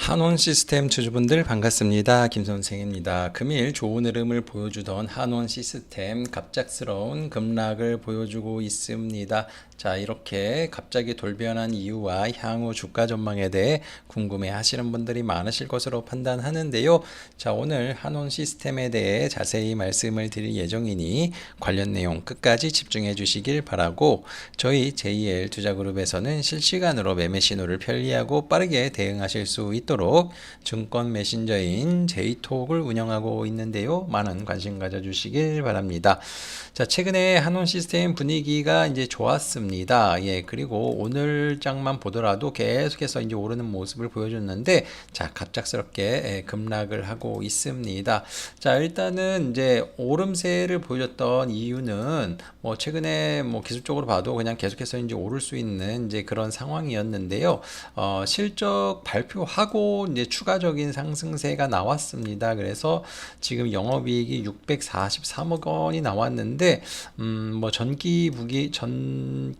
한원 시스템 주주분들 반갑습니다. 김 선생입니다. 금일 좋은 흐름을 보여주던 한원 시스템 갑작스러운 급락을 보여주고 있습니다. 자, 이렇게 갑자기 돌변한 이유와 향후 주가 전망에 대해 궁금해 하시는 분들이 많으실 것으로 판단하는데요. 자, 오늘 한원 시스템에 대해 자세히 말씀을 드릴 예정이니 관련 내용 끝까지 집중해 주시길 바라고 저희 JL 투자그룹에서는 실시간으로 매매 신호를 편리하고 빠르게 대응하실 수 있도록 증권 메신저인 제이톡을 운영하고 있는데요. 많은 관심 가져주시길 바랍니다. 자, 최근에 한원 시스템 분위기가 이제 좋았습니다. 예, 그리고 오늘 장만 보더라도 계속해서 이제 오르는 모습을 보여줬는데, 자, 갑작스럽게 예, 급락을 하고 있습니다. 자, 일단은 이제 오름세를 보여줬던 이유는 뭐 최근에 뭐 기술적으로 봐도 그냥 계속해서 이제 오를 수 있는 이제 그런 상황이었는데요. 어, 실적 발표하고 이제 추가적인 상승세가 나왔습니다. 그래서 지금 영업이익이 643억 원이 나왔는데, 음, 뭐 전기 부기 전기랑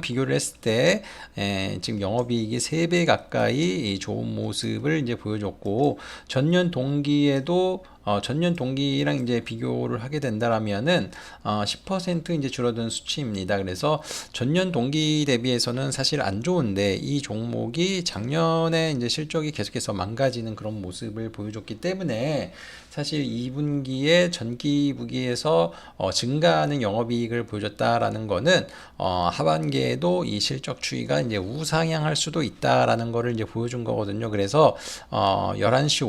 비교를 했을 때 에, 지금 영업이익이 3배 가까이 좋은 모습을 이제 보여줬고 전년 동기에도 어, 전년 동기랑 이제 비교를 하게 된다라면은 어, 10% 이제 줄어든 수치입니다. 그래서 전년 동기 대비해서는 사실 안 좋은데 이 종목이 작년에 이제 실적이 계속해서 망가지는 그런 모습을 보여줬기 때문에 사실 2분기에 전기 부기에서 어, 증가하는 영업이익을 보여줬다라는 거는 어, 하반기에도 이 실적 추이가 이제 우상향할 수도 있다라는 거를 이제 보여준 거거든요. 그래서 어, 11시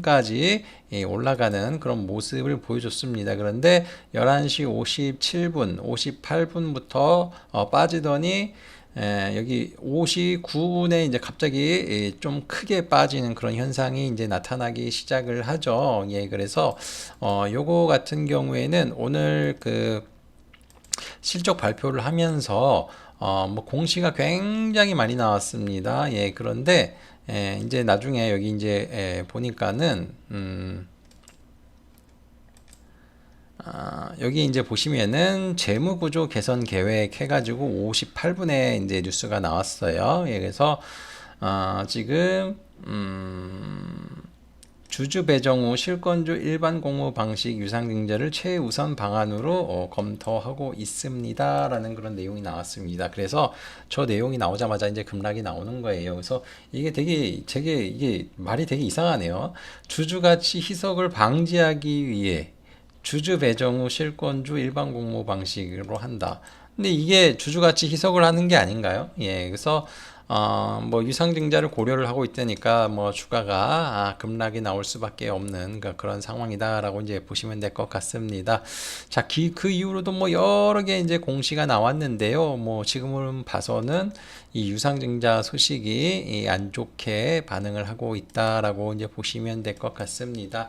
54분까지 예, 올라가는 그런 모습을 보여줬습니다. 그런데 11시 57분, 58분부터 어, 빠지더니 에, 여기 59분에 이제 갑자기 예, 좀 크게 빠지는 그런 현상이 이제 나타나기 시작을 하죠. 예, 그래서 어, 요거 같은 경우에는 오늘 그 실적 발표를 하면서 어, 뭐 공시가 굉장히 많이 나왔습니다. 예, 그런데 예, 이제 나중에 여기 이제 예, 보니까는 음, 아, 여기 이제 보시면은 재무구조 개선 계획 해가지고 58분에 이제 뉴스가 나왔어요. 예, 그래서 아, 지금 음, 주주 배정 후 실권주 일반 공모 방식 유상증자를 최우선 방안으로 어, 검토하고 있습니다라는 그런 내용이 나왔습니다. 그래서 저 내용이 나오자마자 이제 급락이 나오는 거예요. 그래서 이게 되게 되게 이게 말이 되게 이상하네요. 주주 가치 희석을 방지하기 위해 주주 배정 후 실권주 일반 공모 방식으로 한다. 근데 이게 주주 가치 희석을 하는 게 아닌가요? 예, 그래서 어, 뭐 유상증자를 고려를 하고 있다니까 뭐 주가가 아, 급락이 나올 수밖에 없는 그, 그런 상황이다라고 이제 보시면 될 것 같습니다. 자, 기, 그 이후로도 뭐 여러 개 이제 공시가 나왔는데요. 뭐 지금은 봐서는 이 유상증자 소식이 안 좋게 반응을 하고 있다라고 이제 보시면 될 것 같습니다.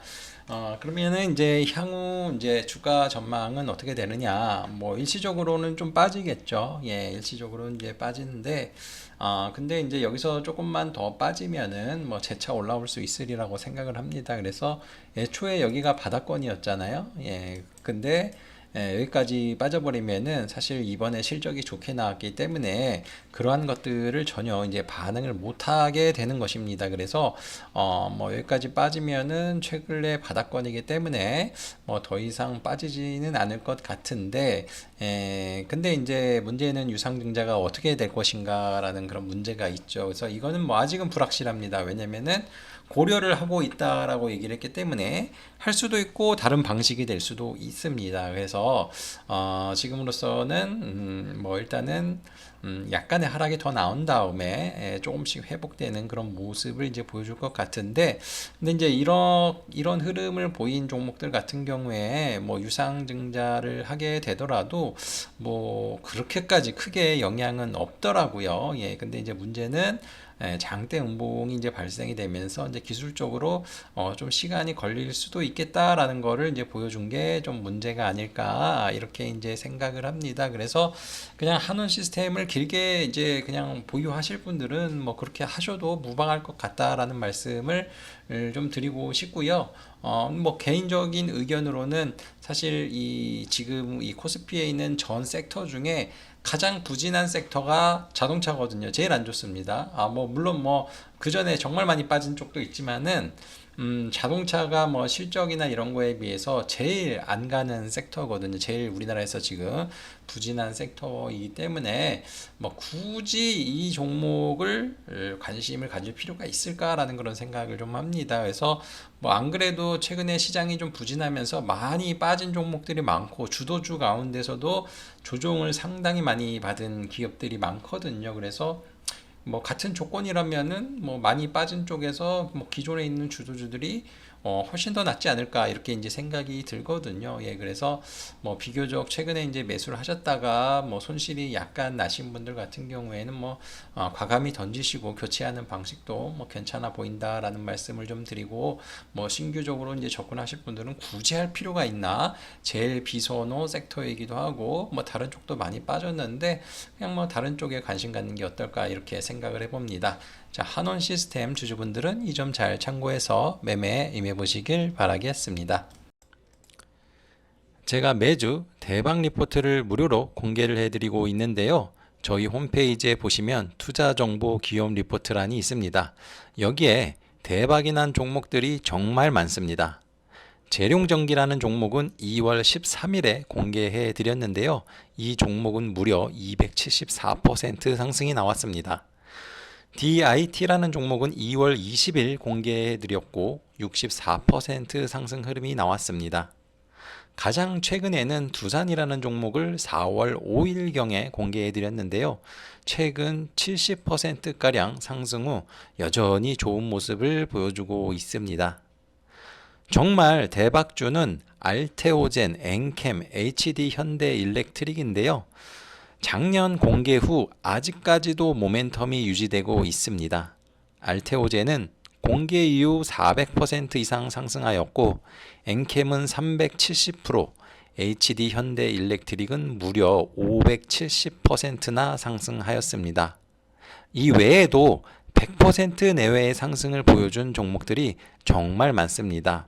어, 그러면은 이제 향후 이제 주가 전망은 어떻게 되느냐? 뭐 일시적으로는 좀 빠지겠죠. 예, 일시적으로 이제 빠지는데, 아, 근데 이제 여기서 조금만 더 빠지면은 뭐 재차 올라올 수 있으리라고 생각을 합니다. 그래서 애초에 여기가 바닥권이었잖아요. 예, 근데 예, 여기까지 빠져버리면은 사실 이번에 실적이 좋게 나왔기 때문에 그러한 것들을 전혀 이제 반응을 못하게 되는 것입니다. 그래서 어, 뭐 여기까지 빠지면은 최근에 바닥권이기 때문에 뭐 더 이상 빠지지는 않을 것 같은데, 에, 근데 이제 문제는 유상증자가 어떻게 될 것인가라는 그런 문제가 있죠. 그래서 이거는 뭐 아직은 불확실합니다. 왜냐면은 고려를 하고 있다라고 얘기를 했기 때문에 할 수도 있고 다른 방식이 될 수도 있습니다. 그래서 어, 지금으로서는 음, 뭐 일단은 음, 약간의 하락이 더 나온 다음에 에, 조금씩 회복되는 그런 모습을 이제 보여줄 것 같은데 근데 이제 이런 이런 흐름을 보인 종목들 같은 경우에 뭐 유상 증자를 하게 되더라도 뭐 그렇게까지 크게 영향은 없더라고요. 예, 근데 이제 문제는 예, 장대 음봉이 이제 발생이 되면서 이제 기술적으로 어, 좀 시간이 걸릴 수도 있겠다라는 거를 이제 보여준 게 좀 문제가 아닐까 이렇게 이제 생각을 합니다. 그래서 그냥 한원 시스템을 길게 이제 그냥 보유하실 분들은 뭐 그렇게 하셔도 무방할 것 같다라는 말씀을 좀 드리고 싶고요. 어, 뭐 개인적인 의견으로는 사실 이 지금 이 코스피에 있는 전 섹터 중에 가장 부진한 섹터가 자동차거든요. 제일 안 좋습니다. 아, 뭐 물론 뭐 그 전에 정말 많이 빠진 쪽도 있지만은 음, 자동차가 뭐 실적이나 이런 거에 비해서 제일 안 가는 섹터거든요. 제일 우리나라에서 지금 부진한 섹터이기 때문에 뭐 굳이 이 종목을 관심을 가질 필요가 있을까라는 그런 생각을 좀 합니다. 그래서 뭐 안 그래도 최근에 시장이 좀 부진하면서 많이 빠진 종목들이 많고 주도주 가운데서도 조종을 상당히 많이 받은 기업들이 많거든요. 그래서 뭐 같은 조건이라면은 뭐 많이 빠진 쪽에서 뭐 기존에 있는 주도주들이 어, 훨씬 더 낫지 않을까 이렇게 이제 생각이 들거든요. 예, 그래서 뭐 비교적 최근에 이제 매수를 하셨다가 뭐 손실이 약간 나신 분들 같은 경우에는 뭐 어, 과감히 던지시고 교체하는 방식도 뭐 괜찮아 보인다라는 말씀을 좀 드리고 뭐 신규적으로 이제 접근하실 분들은 굳이 할 필요가 있나 제일 비선호 섹터이기도 하고 뭐 다른 쪽도 많이 빠졌는데 그냥 뭐 다른 쪽에 관심 갖는 게 어떨까 이렇게 생각을 해봅니다. 자, 한원 시스템 주주분들은 이 점 잘 참고해서 매매에 임해 보시길 바라겠습니다. 제가 매주 대박 리포트를 무료로 공개를 해드리고 있는데요. 저희 홈페이지에 보시면 투자 정보 기업 리포트란이 있습니다. 여기에 대박이 난 종목들이 정말 많습니다. 재룡전기라는 종목은 2월 13일에 공개해 드렸는데요. 이 종목은 무려 274% 상승이 나왔습니다. DIT라는 종목은 2월 20일 공개해 드렸고 64% 상승 흐름이 나왔습니다. 가장 최근에는 두산이라는 종목을 4월 5일경에 공개해 드렸는데요. 최근 70%가량 상승 후 여전히 좋은 모습을 보여주고 있습니다. 정말 대박주는 알테오젠, 엔캠, HD 현대 일렉트릭인데요. 작년 공개 후 아직까지도 모멘텀이 유지되고 있습니다. 알테오제는 공개 이후 400% 이상 상승하였고 엔캠은 370%, HD 현대 일렉트릭은 무려 570%나 상승하였습니다. 이 외에도 100% 내외의 상승을 보여준 종목들이 정말 많습니다.